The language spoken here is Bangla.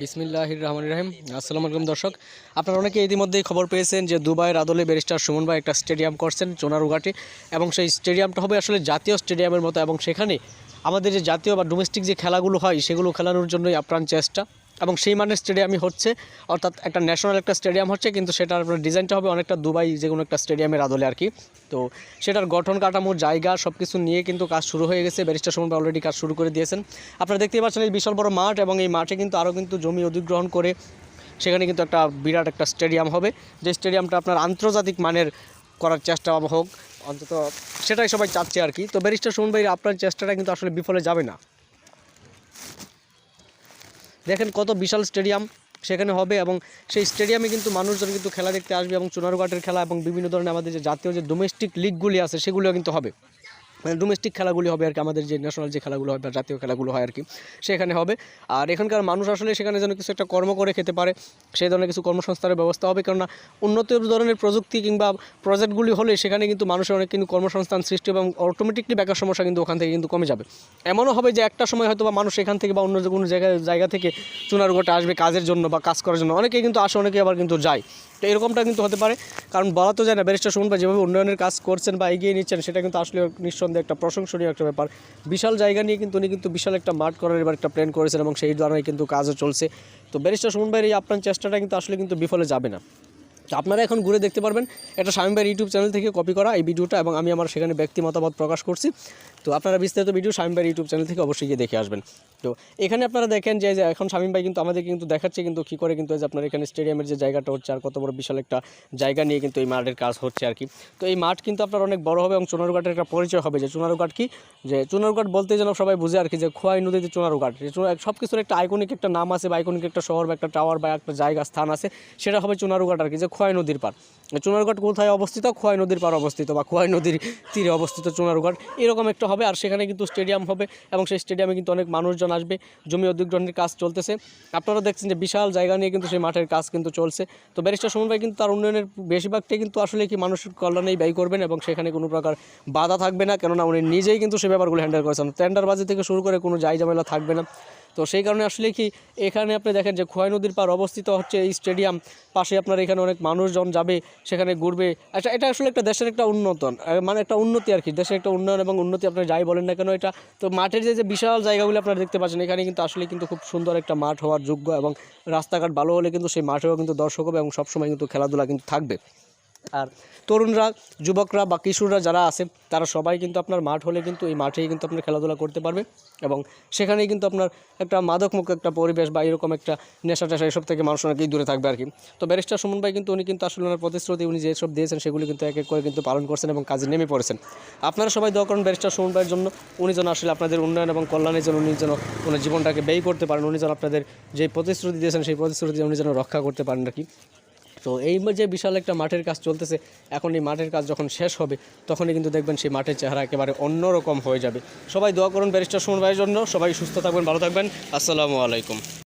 বিসমিল্লাহির রহমান রহিম আসসালামু আলাইকুম দর্শক, আপনারা অনেকে ইতিমধ্যেই খবর পেয়েছেন যে দুবাইয়ের আদলে ব্যারিস্টার সুমন ভাই একটা স্টেডিয়াম করছেন চোনারুঘাটে, এবং সেই স্টেডিয়ামটা হবে আসলে জাতীয় স্টেডিয়ামের মতো, এবং সেখানে আমাদের যে জাতীয় বা ডোমেস্টিক যে খেলাগুলো হয়, সেগুলো খেলানোর জন্যই আপ্রাণ চেষ্টা। এবং সেই মানের স্টেডিয়ামই হচ্ছে। অর্থাৎ একটা ন্যাশনাল একটা স্টেডিয়াম হচ্ছে, কিন্তু সেটার ডিজাইনটা হবে অনেকটা দুবাই যে কোনো একটা স্টেডিয়ামের আদলে আর কি। তো সেটার গঠন, কাঠামো, জায়গা সব কিছু নিয়ে কিন্তু কাজ শুরু হয়ে গেছে। ব্যারিস্টার সুমন ভাই অলরেডি কাজ শুরু করে দিয়েছেন। আপনারা দেখতেই পাচ্ছেন, এই বিশাল বড় মাঠ এবং এই মাঠে কিন্তু আরও কিন্তু জমি অধিগ্রহণ করে সেখানে কিন্তু একটা বিরাট একটা স্টেডিয়াম হবে। যে স্টেডিয়ামটা আপনার আন্তর্জাতিক মানের করার চেষ্টা হোক, অন্তত সেটাই সবাই চাচ্ছে আর কি। তো ব্যারিস্টার সুমন ভাই, আপনার চেষ্টাটা কিন্তু আসলে বিফলে যাবে না। দেখেন কত বিশাল স্টেডিয়াম সেখানে হবে এবং সেই স্টেডিয়ামে কিন্তু মানুষজন কিন্তু খেলা দেখতে আসবে এবং চুনারুঘাটের খেলা এবং বিভিন্ন ধরনের আমাদের যে জাতীয় যে ডোমেস্টিক লিগগুলি আছে সেগুলো কিন্তু হবে। মানে ডোমেস্টিক খেলাগুলি হবে আর কি, আমাদের যে ন্যাশনাল যে খেলাগুলো হয় বা জাতীয় খেলাগুলো হয় আর কি, সেখানে হবে। আর এখানকার মানুষ আসলে সেখানে যেন কিছু একটা কর্ম করে খেতে পারে, সেই ধরনের কিছু কর্মসংস্থানের ব্যবস্থা হবে। কেননা উন্নত ধরনের প্রযুক্তি কিংবা প্রজেক্টগুলি হলে সেখানে কিন্তু মানুষের অনেক কিন্তু কর্মসংস্থান সৃষ্টি এবং অটোমেটিকলি বেকার সমস্যা কিন্তু ওখান থেকে কিন্তু কমে যাবে। এমনও হবে যে একটা সময় হয়তো বা মানুষ এখান থেকে বা অন্য যে কোনো জায়গায়, জায়গা থেকে চুনারুঘাটে আসবে কাজের জন্য বা কাজ করার জন্য। অনেকেই কিন্তু আসে অনেকে আবার কিন্তু যায়। তো এরকমটা কিন্তু হতে পারে। কারণ বলা তো যায় না, ব্যারিস্টার সুমন ভাই যেভাবে উন্নয়নের কাজ করছেন বা এগিয়ে নিচ্ছেন, সেটা কিন্তু আসলে নিঃসন্দেহে একটা প্রশংসনীয় একটা ব্যাপার। বিশাল জায়গা নিয়ে কিন্তু উনি কিন্তু বিশাল একটা মাঠ করার এবার একটা প্ল্যান করেছেন এবং সেই ধরনের কিন্তু কাজও চলছে। তো ব্যারিস্টার সুমন ভাইয়ের এই আপনার চেষ্টাটা কিন্তু আসলে কিন্তু বিফলে যাবে না। আপনারা এখন ঘুরে দেখতে পারবেন এটা স্বামী ভাইয়ের ইউটিউব চ্যানেল থেকে কপি করা এই ভিডিওটা এবং আমি আমার সেখানে ব্যক্তি মতামত প্রকাশ করছি। তো আপনারা বিস্তারিত ভিডিও স্বামী ভাইয়ের ইউটিউব চ্যানেল থেকে অবশ্যই গিয়ে দেখে আসবেন। তো এখানে আপনারা দেখেন যে এখন স্বামী ভাই কিন্তু আমাদের কিন্তু দেখাচ্ছে কিন্তু কী করে কিন্তু যে আপনার এখানে স্টেডিয়ামের যে জায়গাটা হচ্ছে আর কত বড় বিশাল একটা জায়গা নিয়ে কিন্তু এই মাঠের কাজ হচ্ছে আর কি। তো এই মাঠ কিন্তু আপনার অনেক বড় হবে এবং চুনারুঘাটের একটা পরিচয় হবে যে, চুনারুঘাট কি? যে চুনারুঘাট বলতে যেন সবাই বুঝে আর কি যে, খোয়াই নদীতে চুনারুঘাট। সব কিছুর একটা আইকনিক একটা নাম আছে বা আইকনিক একটা শহর বা একটা টাওয়ার বা একটা জায়গা, স্থান আছে, সেটা হবে চুনারুঘাট আর কি। যে খোয়াই নদীর পার চুনারুঘাট কোথায় অবস্থিত? খোয়াই নদীর পার অবস্থিত বা খোয়াই নদীর তীরে অবস্থিত চুনারুঘাট। এরকম একটা হবে, আর সেখানে কিন্তু স্টেডিয়াম হবে এবং সেই স্টেডিয়ামে কিন্তু অনেক মানুষজন আসবে, জমি অধিগ্রহণের কাজ চলতেছে। আপনারা দেখছেন যে বিশাল জায়গা নিয়ে কিন্তু সেই মাঠের কাজ কিন্তু চলছে। তো ব্যারিস্টার সুমন ভাই কিন্তু তার উন্নয়নের বেশিরভাগটাই কিন্তু আসলে কি মানুষের কল্যাণেই ব্যয় করবেন এবং সেখানে কোনো প্রকার বাধা থাকবে না, কেননা উনি নিজেই কিন্তু সে ব্যাপারগুলো হ্যান্ডেল করেছেন। টেন্ডারবাজি থেকে শুরু করে কোনো যাই ঝামেলা থাকবে না। তো সেই কারণে আসলে কি এখানে আপনি দেখেন যে খোয়াই নদীর পার অবস্থিত হচ্ছে এই স্টেডিয়াম। পাশে আপনার এখানে অনেক মানুষজন যাবে, সেখানে ঘুরবে। আচ্ছা এটা আসলে একটা দেশের একটা উন্নতন মানে একটা উন্নতি আর কি, দেশের একটা উন্নয়ন এবং উন্নতি আপনি যাই বলেন না কেন এটা। তো মাঠের যে যে বিশাল জায়গাগুলো আপনারা দেখতে পাচ্ছেন, এখানে কিন্তু আসলে কিন্তু খুব সুন্দর একটা মাঠ হওয়ার যোগ্য এবং রাস্তাঘাট ভালো হলে কিন্তু সেই মাঠেও কিন্তু দর্শক হবে এবং সবসময় কিন্তু খেলাধুলা কিন্তু থাকবে। আর তরুণরা, যুবকরা বা কিশোররা যারা আছে, তারা সবাই কিন্তু আপনার মাঠ হলে কিন্তু এই মাঠেই কিন্তু আপনার খেলাধুলা করতে পারবে এবং সেখানেই কিন্তু আপনার একটা মাদকমুক্ত একটা পরিবেশ বা এরকম একটা নেশা টেশা এসব থেকে মানুষ অনেকেই দূরে থাকবে আর কি। তো ব্যারিস্টার সুমন ভাই কিন্তু উনি কিন্তু আসলে ওনার প্রতিশ্রুতি, উনি যেসব দিয়েছেন সেগুলি কিন্তু এক এক করে কিন্তু পালন করছেন এবং কাজে নেমে পড়েছেন। আপনারা সবাই দোয়া করেন ব্যারিস্টার সুমন ভাইয়ের জন্য, উনি যেন আসলে আপনাদের উন্নয়ন এবং কল্যাণের জন্য উনি যেন ওনার জীবনটাকে ব্যয় করতে পারেন, উনি যেন আপনাদের যে প্রতিশ্রুতি দিয়েছেন সেই প্রতিশ্রুতি উনি যেন রক্ষা করতে পারেন আর কি। তো এই যে বিশাল একটা মাঠের কাজ চলতেছে, এখন এই মাঠের কাজ যখন শেষ হবে, তখনই কিন্তু দেখবেন সেই মাঠের চেহারা একেবারে অন্যরকম হয়ে যাবে। সবাই দোয়া করুন ব্যারিস্টার সুমন ভাইয়ের জন্য। সবাই সুস্থ থাকবেন, ভালো থাকবেন। আসসালামু আলাইকুম।